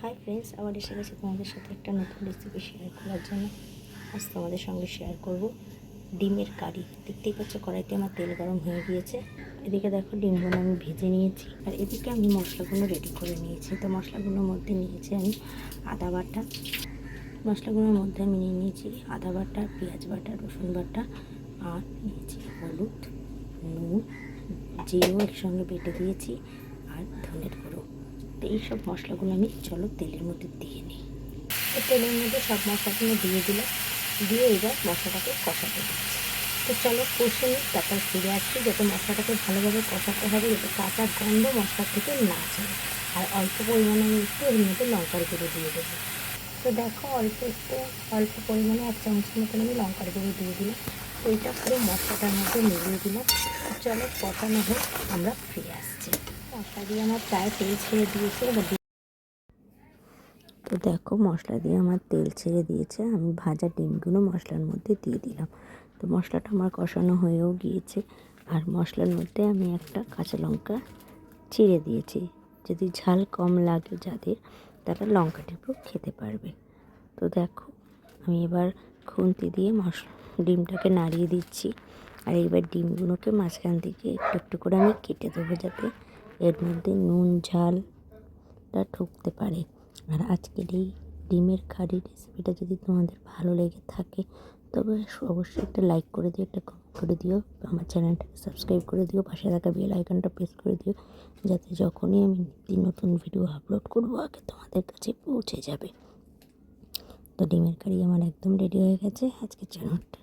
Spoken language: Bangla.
হাই ফ্রেন্ডস আবার এসে গেছি তোমাদের সাথে একটা নতুন রেসিপি শেয়ার করার জন্য। আজ তোমাদের সঙ্গে শেয়ার করব ডিমের কারি। দেখতেই পাচ্ছ কড়াইতে আমার তেল গরম হয়ে গিয়েছে। এদিকে দেখো ডিমগুলো আমি ভেজে নিয়েছি আর এদিকে আমি মশলাগুলো রেডি করে নিয়েছি। তো মশলাগুলোর মধ্যে নিয়েছি আমি আদা বাটা। মশলাগুলোর মধ্যে আমি নিয়ে নিয়েছি আদা বাটা, পেঁয়াজ বাটা, রসুন বাটা আর নিয়েছি হলুদ, নুন, জিরেও একসঙ্গে বেটে দিয়েছি আর ধনের তো এইসব মশলাগুলো আমি, চলো তেলের মধ্যে দিয়ে নিই। তো তেলের মধ্যে সব মশলাগুলো দিয়ে দিলাম। দিয়ে এবার মশলাটাকে কষাতে দিচ্ছি। তো চলো কষে নিই, তারপর ফিরে আসছি। যাতে মশলাটাকে ভালোভাবে কষাতে হবে, যাতে কাঁচা গন্ধ মশলা থেকে না যায়। আর অল্প পরিমাণে আমি একটু এর মধ্যে লঙ্কার গুঁড়ো দিয়ে দেবো। তো দেখো অল্প একটু, অল্প পরিমাণে এক চামচের মতন আমি লঙ্কার গুঁড়ো দিয়ে দিলাম। এটা পুরো মশলাটার মধ্যে মিলিয়ে দিলাম। চলো কষানো হোক, আমরা ফিরে আসছি। দিয়ে আমার তেল ছেড়ে দিয়েছে তো দেখো, মশলা দিয়ে আমার তেল ছেড়ে দিয়েছে। আমি ভাজা ডিমগুলো মশলার মধ্যে দিয়ে দিলাম। তো মশলাটা আমার কষানো হয়েও গিয়েছে। আর মশলার মধ্যে আমি একটা কাঁচা লঙ্কা চিড়ে দিয়েছি। যদি ঝাল কম লাগে যাদের, তারা লঙ্কা টিপেও খেতে পারবে। তো দেখো, আমি এবার খুন্তি দিয়ে মশলা ডিমটাকে নাড়িয়ে দিচ্ছি। আর এবার ডিমগুলোকে মাঝখান থেকে একটু একটু করে আমি কেটে দেবো যাতে এর মধ্যে নুন ঝালটা ঢুকতে পারে। আর আজকের এই ডিমের কারি রেসিপিটা যদি তোমাদের ভালো লেগে থাকে, তবে অবশ্যই একটা লাইক করে দিও, একটা কমেন্ট করে দিও, আমার চ্যানেলটাকে সাবস্ক্রাইব করে দিও, পাশে থাকা বেল আইকনটা প্রেস করে দিও, যাতে যখনই আমি নিত্য নতুন ভিডিও আপলোড করব, আগে তোমাদের কাছে পৌঁছে যাবে। তো ডিমের কারি আমার একদম রেডি হয়ে গেছে। আজকে চ্যানেলটা